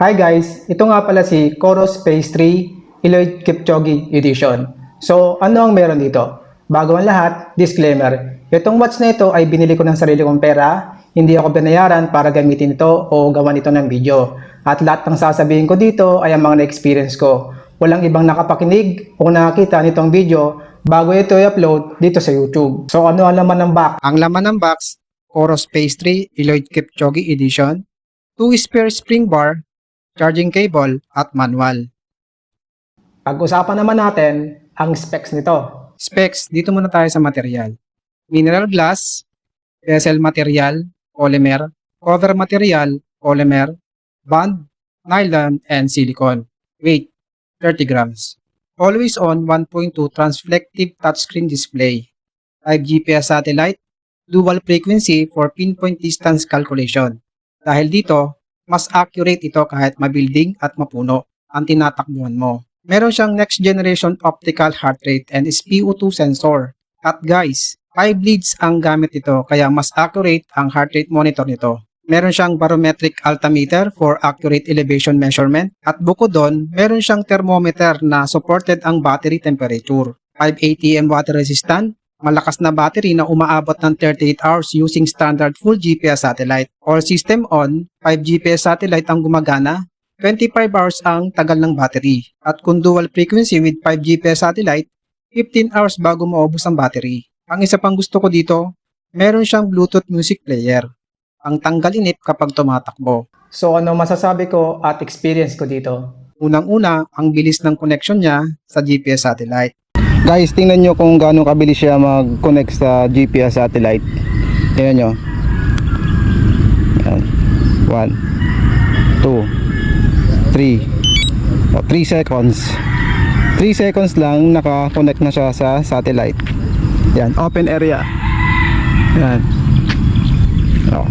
Hi guys, ito nga pala si Coros Phase 3 Eloy Kipchoge Edition. So, ano ang meron dito? Bago ang lahat, disclaimer. Itong watch na ito ay binili ko ng sarili kong pera. Hindi ako binayaran para gamitin ito o gawan ito ng video. At lahat ng sasabihin ko dito ay ang mga na-experience ko. Walang ibang nakapakinig o nakakita nitong video bago ito i-upload dito sa YouTube. So, ano ang laman ng box? Ang laman ng box, Coros Phase 3 Eloy Kipchoge Edition, 2 spare spring bar, charging cable, at manual. Pag-usapan naman natin ang specs nito. Specs, dito muna tayo sa material. Mineral glass, bezel material, polymer, cover material, polymer, bond, nylon, and silicone. Weight, 30 grams. Always on 1.2 transflective touchscreen display. 5 GPS satellite, dual frequency for pinpoint distance calculation. Dahil dito, mas accurate ito kahit mabuilding at mapuno ang tinatakbuhan mo. Meron siyang next generation optical heart rate and SpO2 sensor. At guys, 5 leads ang gamit ito kaya mas accurate ang heart rate monitor nito. Meron siyang barometric altimeter for accurate elevation measurement at bukod doon, meron siyang thermometer na supported ang battery temperature. 5 ATM water resistant, malakas na battery na umaabot ng 38 hours using standard full GPS satellite. Or system on, 5 GPS satellite ang gumagana, 25 hours ang tagal ng battery. At kung dual frequency with 5 GPS satellite, 15 hours bago maubos ang battery. Ang isa pang gusto ko dito, meron siyang Bluetooth music player. Ang tanggal inip kapag tumatakbo. So, ano masasabi ko at experience ko dito? Unang-una, ang bilis ng connection niya sa GPS satellite. Guys, tingnan nyo kung gaano kabilis siya mag-connect sa GPS satellite. Tingnan nyo. Ayan. 1, 2, 3. O, 3 seconds. 3 seconds lang naka-connect na siya sa satellite. Yan, open area. Yan. O,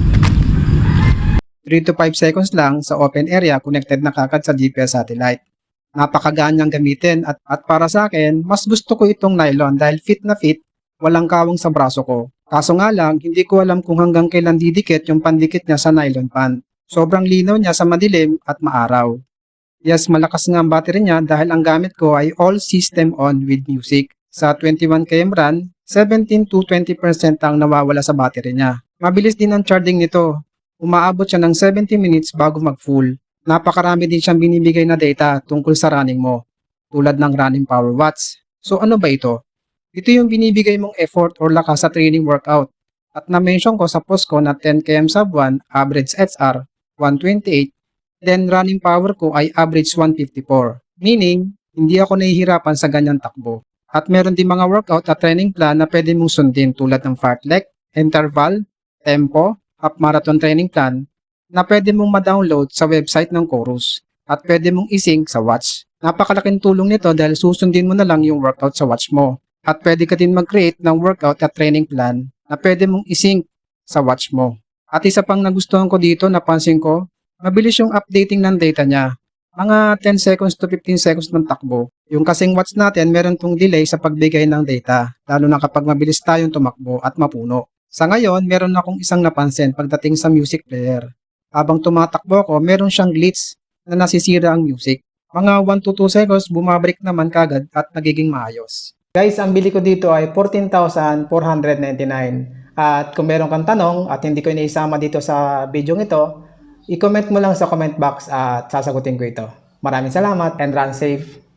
3 to 5 seconds lang sa open area connected na kagad sa GPS satellite. Napakagaan niyang gamitin at, at para sa akin, mas gusto ko itong nylon dahil fit na fit, walang kawang sa braso ko. Kaso nga lang, hindi ko alam kung hanggang kailan didikit yung pandikit niya sa nylon pan. Sobrang linaw niya sa madilim at maaraw. Yes, malakas nga ang battery niya dahil ang gamit ko ay all system on with music. Sa 21 km run, 17 to 20% ang nawawala sa battery niya. Mabilis din ang charging nito. Umaabot siya ng 70 minutes bago mag-full. Napakarami din siyang binibigay na data tungkol sa running mo, tulad ng running power watts. So ano ba ito? Ito yung binibigay mong effort or lakas sa training workout. At na-mention ko sa post ko na 10 km sub 1, average SR, 128, then running power ko ay average 154. Meaning, hindi ako nahihirapan sa ganyang takbo. At meron din mga workout at training plan na pwede mong sundin tulad ng fartlek, interval, tempo, half marathon training plan na pwede mong ma-download sa website ng Chorus at pwede mong isync sa watch. Napakalaking tulong nito dahil susundin mo na lang yung workout sa watch mo. At pwede ka din mag-create ng workout at training plan na pwede mong isync sa watch mo. At isa pang nagustuhan ko dito, napansin ko, mabilis yung updating ng data niya. Mga 10 seconds to 15 seconds ng takbo. Yung kasing watch natin, meron tong delay sa pagbigay ng data, lalo na kapag mabilis tayong tumakbo at mapuno. Sa ngayon, meron akong isang napansin pagdating sa music player. Habang tumatakbo ko, meron siyang glitch na nasisira ang music. Mga 1 to 2 seconds, bumabalik naman kagad at nagiging maayos. Guys, ang bili ko dito ay 14,499. At kung meron kang tanong at hindi ko inaisama dito sa video ito, i-comment mo lang sa comment box at sasagutin ko ito. Maraming salamat and run safe.